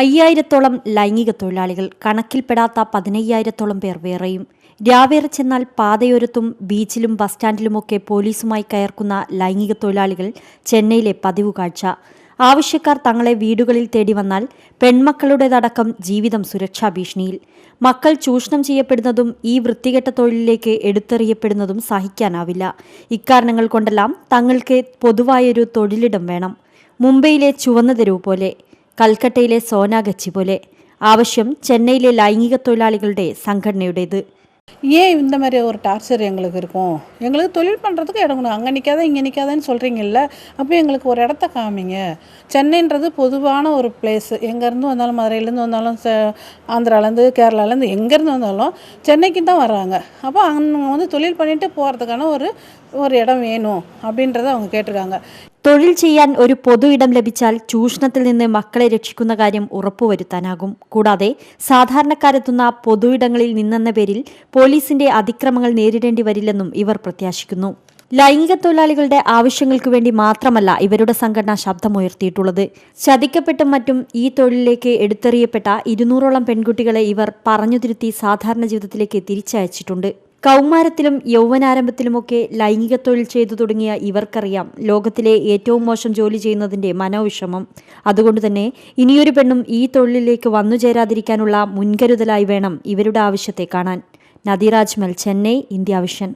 അയ്യായിരത്തോളം ലൈംഗിക തൊഴിലാളികൾ കണക്കിൽപ്പെടാത്ത പതിനയ്യായിരത്തോളം പേർ വേറെയും. രാവേറെ ചെന്നാൽ പാതയോരത്തും ബീച്ചിലും ബസ് സ്റ്റാൻഡിലുമൊക്കെ പോലീസുമായി കയർക്കുന്ന ലൈംഗിക തൊഴിലാളികൾ ചെന്നൈയിലെ പതിവ് കാഴ്ച. ആവശ്യക്കാർ തങ്ങളെ വീടുകളിൽ തേടി വന്നാൽ പെൺമക്കളുടേതടക്കം ജീവിതം സുരക്ഷാ ഭീഷണിയിൽ. മക്കൾ ചൂഷണം ചെയ്യപ്പെടുന്നതും ഈ വൃത്തികെട്ട തൊഴിലിലേക്ക് എടുത്തെറിയപ്പെടുന്നതും സഹിക്കാനാവില്ല. ഇക്കാരണങ്ങൾ കൊണ്ടെല്ലാം തങ്ങൾക്ക് പൊതുവായൊരു തൊഴിലിടം വേണം. മുംബൈയിലെ ചുവന്ന തെരുവ് പോലെ. കൽക്കട്ടയിലെ സോനാഗച്ചി പോലെ ആവശ്യം ചെന്നൈയിലെ ലൈംഗിക തൊഴിലാളികളുടെ സംഘടനയുടേത് ஏன் இந்த மாதிரி ஒரு டார்ச்சர் எங்களுக்கு இருக்கும் எங்களுக்கு தொழில் பண்ணுறதுக்கு இடம் கொடுங்க அங்கே நிற்காத இங்கே நிற்காதன்னு சொல்கிறீங்கல்ல அப்போ எங்களுக்கு ஒரு இடத்த காமிங்க சென்னைன்றது பொதுவான ஒரு பிளேஸ் எங்கேருந்து வந்தாலும் மதுரையிலேருந்து வந்தாலும் ச ஆந்திராலேருந்து கேரளாலேருந்து எங்கேருந்து வந்தாலும் சென்னைக்கு தான் வர்றாங்க அப்போ அவங்க வந்து தொழில் பண்ணிட்டு போகிறதுக்கான ஒரு ஒரு இடம் வேணும் அப்படின்றத அவங்க கேட்டிருக்காங்க തൊഴിൽ ചെയ്യാൻ ഒരു പൊതു ഇടം ലഭിച്ചാൽ ചൂഷണത്തിൽ നിന്ന് മക്കളെ രക്ഷിക്കുന്ന കാര്യം ഉറപ്പുവരുത്താനാകും. കൂടാതെ സാധാരണക്കാരെത്തുന്ന പൊതു ഇടങ്ങളിൽ നിന്നെന്ന പേരിൽ പോലീസിന്റെ അതിക്രമങ്ങൾ നേരിടേണ്ടി വരില്ലെന്നും ഇവർ പ്രത്യാശിക്കുന്നു. ലൈംഗിക തൊഴിലാളികളുടെ ആവശ്യങ്ങൾക്കു വേണ്ടി മാത്രമല്ല ഇവരുടെ സംഘടന ശബ്ദമുയർത്തിയിട്ടുള്ളത്. ചതിക്കപ്പെട്ടും മറ്റും ഈ തൊഴിലിലേക്ക് എടുത്തെറിയപ്പെട്ട ഇരുന്നൂറോളം പെൺകുട്ടികളെ ഇവർ പറഞ്ഞു പറഞ്ഞുതിരുത്തി സാധാരണ ജീവിതത്തിലേക്ക് തിരിച്ചയച്ചിട്ടുണ്ട്. കൗമാരത്തിലും യൗവനാരംഭത്തിലുമൊക്കെ ലൈംഗിക തൊഴിൽ ചെയ്തു തുടങ്ങിയ ഇവർക്കറിയാം ലോകത്തിലെ ഏറ്റവും മോശം ജോലി ചെയ്യുന്നതിന്റെ മനോവിഷമം. അതുകൊണ്ട് തന്നെ ഇനിയൊരു പെണ്ണും ഈ തൊഴിലിലേക്ക് വന്നു ചേരാതിരിക്കാനുള്ള മുൻകരുതലായി വേണം ഇവരുടെ ആവശ്യത്തെ കാണാൻ. നദിരാജ്മൽ ചെന്നൈ ഇന്ത്യ വിഷൻ.